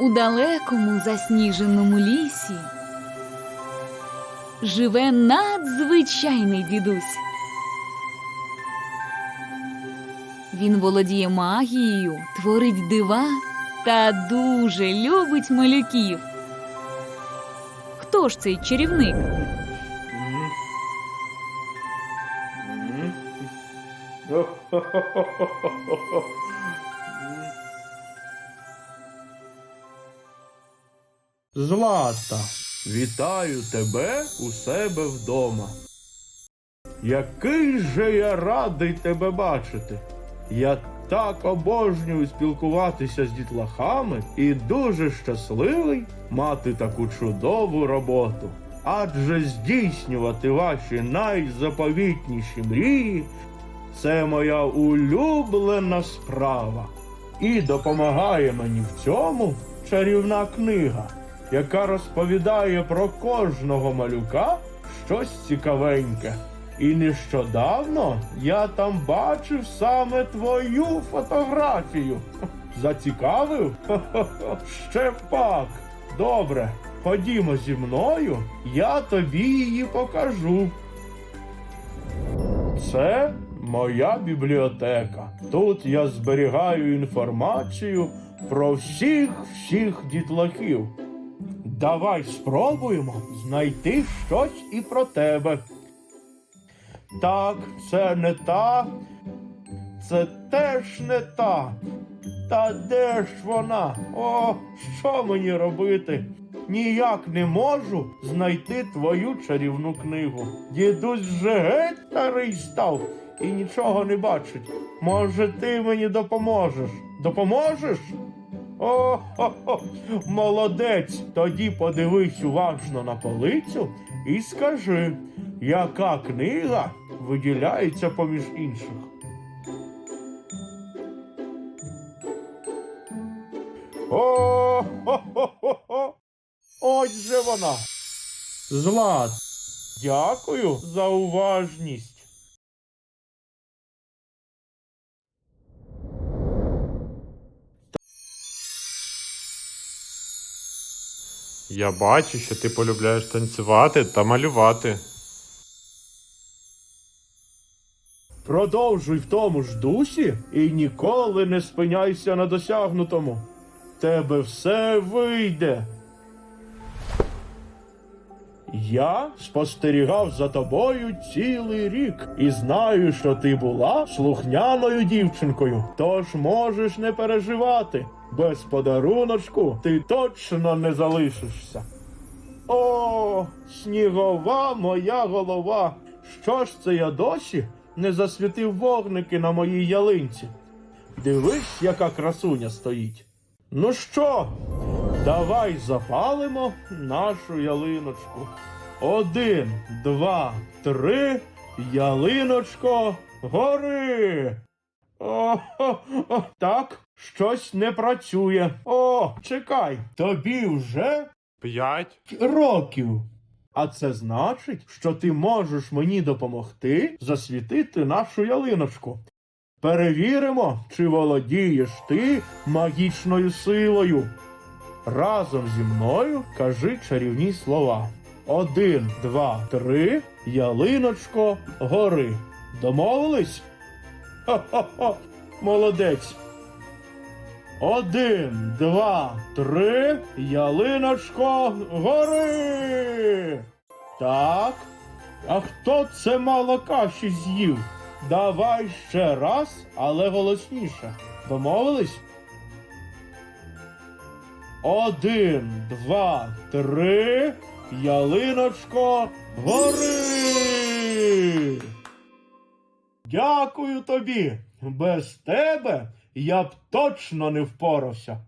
У далекому засніженому лісі живе надзвичайний дідусь. Він володіє магією, творить дива та дуже любить малюків. Хто ж цей чарівник? Злата, вітаю тебе у себе вдома. Який же я радий тебе бачити. Я так обожнюю спілкуватися з дітлахами і дуже щасливий мати таку чудову роботу. Адже здійснювати ваші найзаповітніші мрії це моя улюблена справа. І допомагає мені в цьому чарівна книга, яка розповідає про кожного малюка щось цікавеньке. І нещодавно я там бачив саме твою фотографію. Зацікавив? Ще пак. Добре, ходімо зі мною, я тобі її покажу. Це моя бібліотека. Тут я зберігаю інформацію про всіх всіх дітлахів. Давай спробуємо знайти щось і про тебе. Так, це не та, це теж не та. Та де ж вона? О, що мені робити? Ніяк не можу знайти твою чарівну книгу. Дідусь вже геть старий став і нічого не бачить. Може, ти мені допоможеш? Допоможеш? О, хо, хо, молодець. Тоді подивись уважно на полицю і скажи, яка книга виділяється поміж інших. О. Ось же вона. Злат. Дякую за уважність. Я бачу, що ти полюбляєш танцювати та малювати. Продовжуй в тому ж дусі і ніколи не спиняйся на досягнутому. Тебе все вийде. Я спостерігав за тобою цілий рік і знаю, що ти була слухняною дівчинкою. Тож можеш не переживати. Без подаруночку ти точно не залишишся. О, снігова моя голова. Що ж це я досі не засвітив вогники на моїй ялинці? Дивись, яка красуня стоїть. Ну що, давай запалимо нашу ялиночку. Один, два, три, ялиночко, гори. О, о, о, так, щось не працює. О, чекай, тобі вже П'ять. років. А це значить, що ти можеш мені допомогти засвітити нашу ялиночку. Перевіримо, чи володієш ти магічною силою. Разом зі мною кажи чарівні слова. Один, два, три, ялиночко, гори. Домовились? Ха-ха-ха, молодець. Один, два, три, ялиночко, гори. Так. А хто це мало каші з'їв? Давай ще раз, але голосніше. Домовились? Один, два, три, ялиночко, гори. Дякую тобі. Без тебе я б точно не впорався.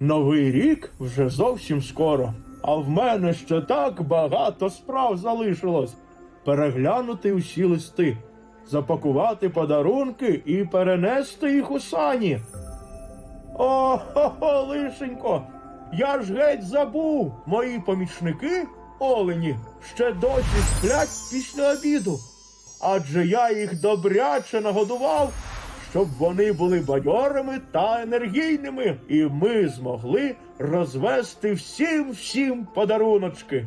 Новий рік вже зовсім скоро, а в мене ще так багато справ залишилось. Переглянути усі листи, запакувати подарунки і перенести їх у сані. О, хо, лишенько, я ж геть забув. Мої помічники, олені, ще досі сплять після обіду. Адже я їх добряче нагодував щоб вони були бадьорими та енергійними, і ми змогли розвести всім всім подаруночки.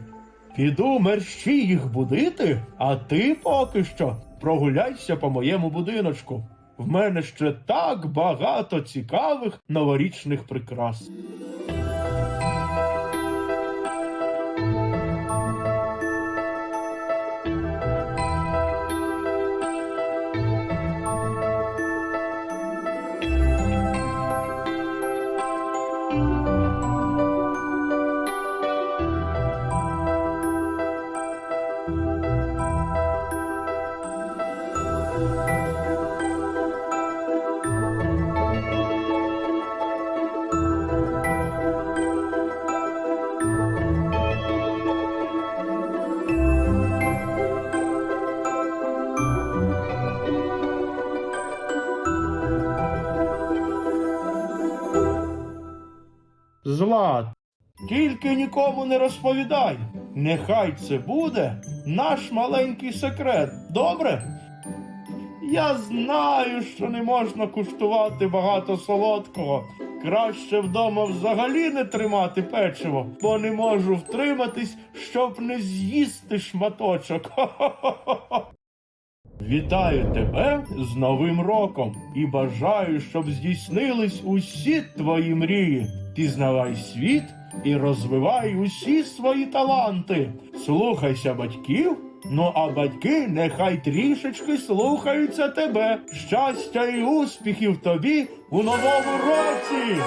Піду мерщі їх будити, а ти поки що прогуляйся по моєму будиночку. В мене ще так багато цікавих новорічних прикрас. Тільки нікому не розповідай. Нехай це буде наш маленький секрет. Добре? Я знаю, що не можна куштувати багато солодкого. Краще вдома взагалі не тримати печиво, бо не можу втриматись, щоб не з'їсти шматочок. Вітаю тебе з Новим роком і бажаю, щоб здійснились усі твої мрії пізнавай світ і розвивай усі свої таланти. Слухайся батьків. Ну а батьки нехай трішечки слухаються тебе. Щастя і успіхів тобі у новому році.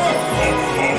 Oh,